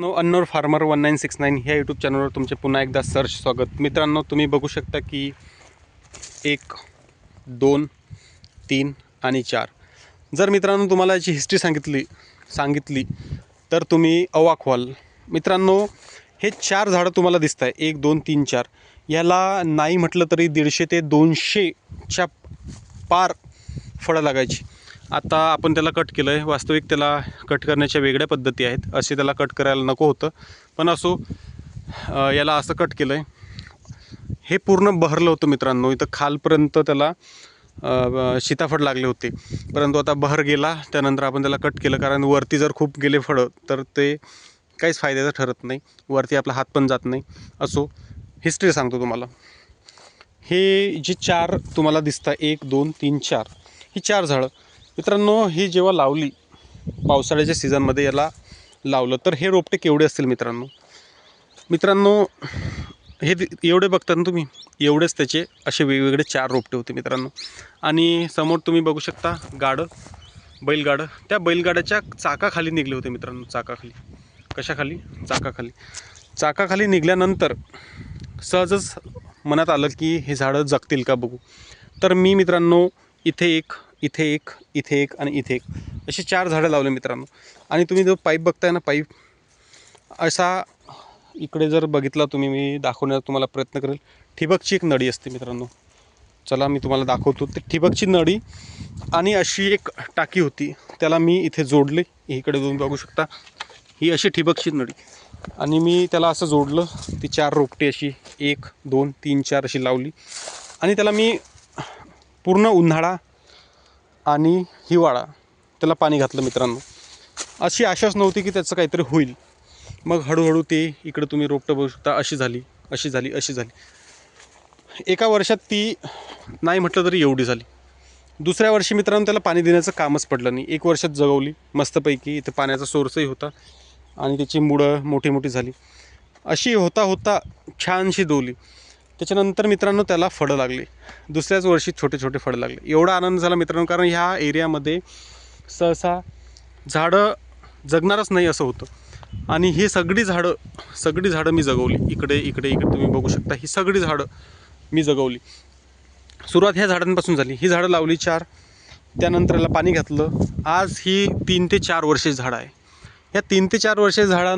No अन्नोर farmer one nine six nine ह्या YouTube चॅनलवर तुमचे पुन्हा एकदा सर्च स्वागत. मित्रांनो तुम्ही बघू शकता की एक दोन तीन आणि चार. जर मित्रांनो तुम्हाला याची हिस्ट्री सांगितली सांगितली तर तुम्ही अवाक व्हाल. मित्रांनो हे चार झाडं तुम्हाला दिसत आहे एक दोन तीन चार. याला नाही म्हटलं तरी दीडशे ते दोनशेच्या पार फळं लागायची. आता आपण त्याला कट केलं आहे वास्तविक त्याला कट करण्याच्या वेगळ्या पद्धती आहेत. असे त्याला कट करायला नको होतं. पण असो याला असं कट केलं आहे हे पूर्ण बहरलं होतं मित्रांनो. इथं खालपर्यंत त्याला सीताफळ लागले होते. परंतु आता बहर गेला. त्यानंतर आपण त्याला कट केलं. कारण वरती जर खूप गेले फळं तर ते काहीच फायद्याचं ठरत नाही. वरती आपला हात पण जात नाही. असो हिस्ट्री सांगतो तुम्हाला. हे जे चार तुम्हाला दिसतं एक दोन तीन चार. ही चार झाडं. मित्रांनो ही जेव्हा लावली पावसाळ्याच्या सीझनमध्ये याला लावलं तर हे रोपटे केवढे असतील मित्रांनो? मित्रांनो हे एवढे बघता ना तुम्ही एवढेच त्याचे असे वेगवेगळे चार रोपटे होते मित्रांनो. आणि समोर तुम्ही बघू शकता गाडं बैलगाडं. त्या बैलगाड्याच्या चाकाखाली निघले होते मित्रांनो चाकाखाली. कशाखाली? चाकाखाली. चाकाखाली निघाल्यानंतर सहजच मनात आलं की हे झाडं जगतील का बघू? तर मी मित्रांनो इथे एक इथे एक इथे एक आणि इथे एक. अशी चार झाडं लावले मित्रांनो. आणि तुम्ही जो पाईप बघताय ना पाईप असा इकडे जर बघितला तुम्ही मी दाखवण्याचा तुम्हाला प्रयत्न करेल. ठिबकची एक नळी असते मित्रांनो. चला मी तुम्हाला दाखवतो. ते ठिबकची नळी आणि अशी एक टाकी होती. त्याला मी इथे जोडले. इकडे तुम्ही बघू शकता. ही अशी ठिबकची नळी. आणि मी त्याला असं जोडलं. ती चार रोपटी अशी एक दोन तीन चार अशी लावली. आणि त्याला मी पूर्ण उन्हाळा आणि हिवाळा त्याला पाणी घातलं मित्रांनो. अशी आशाच नव्हती की त्याचं काहीतरी होईल. मग हळूहळू ते इकडं तुम्ही रोपटं बघू शकता अशी झाली अशी झाली अशी झाली. एका वर्षात ती नाही म्हटलं तरी एवढी झाली. दुसऱ्या वर्षी मित्रांनो त्याला पाणी देण्याचं कामच पडलं नाही. एक वर्षात जगवली मस्तपैकी इथं पाण्याचा सोर्सही होता आणि त्याची मुळं मोठी मोठी झाली. अशी होता होता छानशी दोली. त्याच्यानंतर मित्रांनो त्याला फळं लागली. दुसऱ्याच वर्षी छोटे छोटे फळं लागले. एवढा आनंद झाला मित्रांनो कारण ह्या एरियामध्ये सहसा झाडं जगणारच नाही असं होतं. आणि ही सगळी झाडं सगळी झाडं मी जगवली. इकडे इकडे इकडे तुम्ही बघू शकता ही सगळी झाडं मी जगवली. सुरुवात ह्या झाडांपासून झाली. ही झाडं लावली चार त्यानंतर याला पाणी घातलं. आज ही तीन ते चार वर्षे झाडं आहे. ह्या तीन ते चार वर्षे झाडां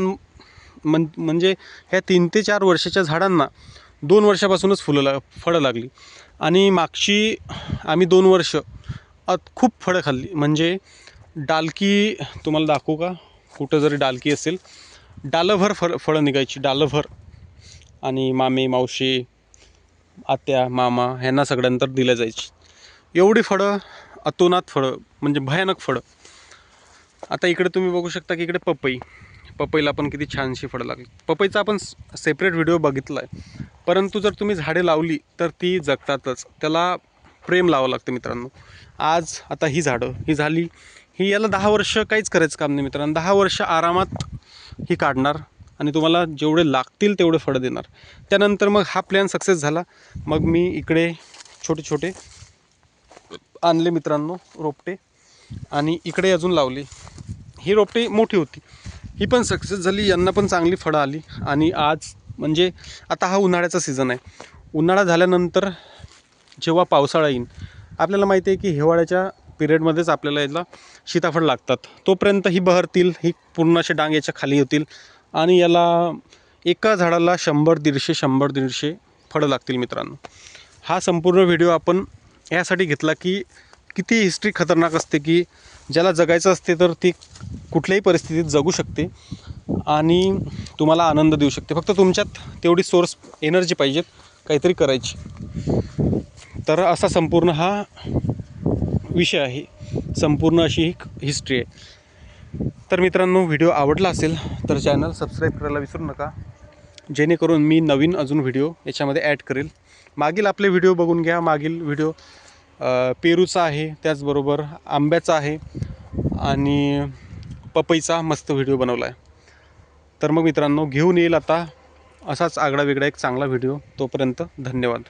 म्हणजे ह्या तीन ते चार वर्षाच्या झाडांना दोन वर्षापासूनच फुलं ला फळं लागली. आणि मागची आम्ही दोन वर्ष अत खूप फळं खाल्ली. म्हणजे डालकी तुम्हाला दाखवू का? कुठं जरी डालकी असेल डालभर फळ फळं निघायची. डालभर. आणि मामे मावशी आत्या मामा ह्यांना सगळ्यांतर दिल्या जायची. एवढी फळं अतोनात फळं म्हणजे भयानक फळं. आता इकडे तुम्ही बघू शकता की इकडे पपई. पपईला पण किती छानशी फळं लागली. पपईचा आपण सेपरेट व्हिडिओ बघितला आहे परंतु जर तुम्ही झाडे लावली तर ती जगतातच. त्याला प्रेम लावावं लागतं मित्रांनो. आज आता ही झाडं ही झाली. ही याला दहा वर्ष काहीच करायचं काम नाही मित्रांनो. दहा वर्ष आरामात ही काढणार आणि तुम्हाला जेवढे लागतील तेवढे फळं देणार. त्यानंतर मग हा प्लॅन सक्सेस झाला. मग मी इकडे छोटे छोटे आणले मित्रांनो रोपटे. आणि इकडे अजून लावली. ही रोपटे मोठी होती. ही पण सक्सेस झाली यांना पण चांगली फळं आली. आणि आज म्हणजे आता हा उन्हाळ्याचा सीझन आहे. उन्हाळा झाल्यानंतर जेव्हा पावसाळा येईल आपल्याला माहिती आहे की हिवाळ्याच्या पिरियडमध्येच आपल्याला याला सीताफळ लागतात. तोपर्यंत ही बहरतील ही पूर्ण असे डांग याच्या खाली होतील आणि याला एका झाडाला शंभर दीडशे शंभर दीडशे फळं लागतील मित्रांनो. हा संपूर्ण व्हिडिओ आपण यासाठी घेतला की किती हिस्ट्री खतरनाक असते की ज्याला जगायचं असते तर ती कुठल्याही परिस्थितीत जगू शकते. आणि तुम्हाला आनंद देऊ शकते. फक्त तुमच्यात तेवढी सोर्स एनर्जी पाहिजेत काहीतरी करायची. तर असा संपूर्ण हा विषय आहे. संपूर्ण अशी एक हिस्ट्री आहे. तर मित्रांनो व्हिडिओ आवडला असेल तर चॅनल सबस्क्राईब करायला विसरू नका. जेणेकरून मी नवीन अजून व्हिडिओ याच्यामध्ये ॲड करेल. मागील आपले व्हिडिओ बघून घ्या. मागील व्हिडिओ पेरूचा आहे त्याचबरोबर आंब्याचा आहे आणि पपईचा मस्त व्हिडिओ बनवला आहे. तर मग मित्रांनो घेऊन येईल आता असाच आगळा वेगळा एक चांगला व्हिडिओ. तोपर्यंत धन्यवाद.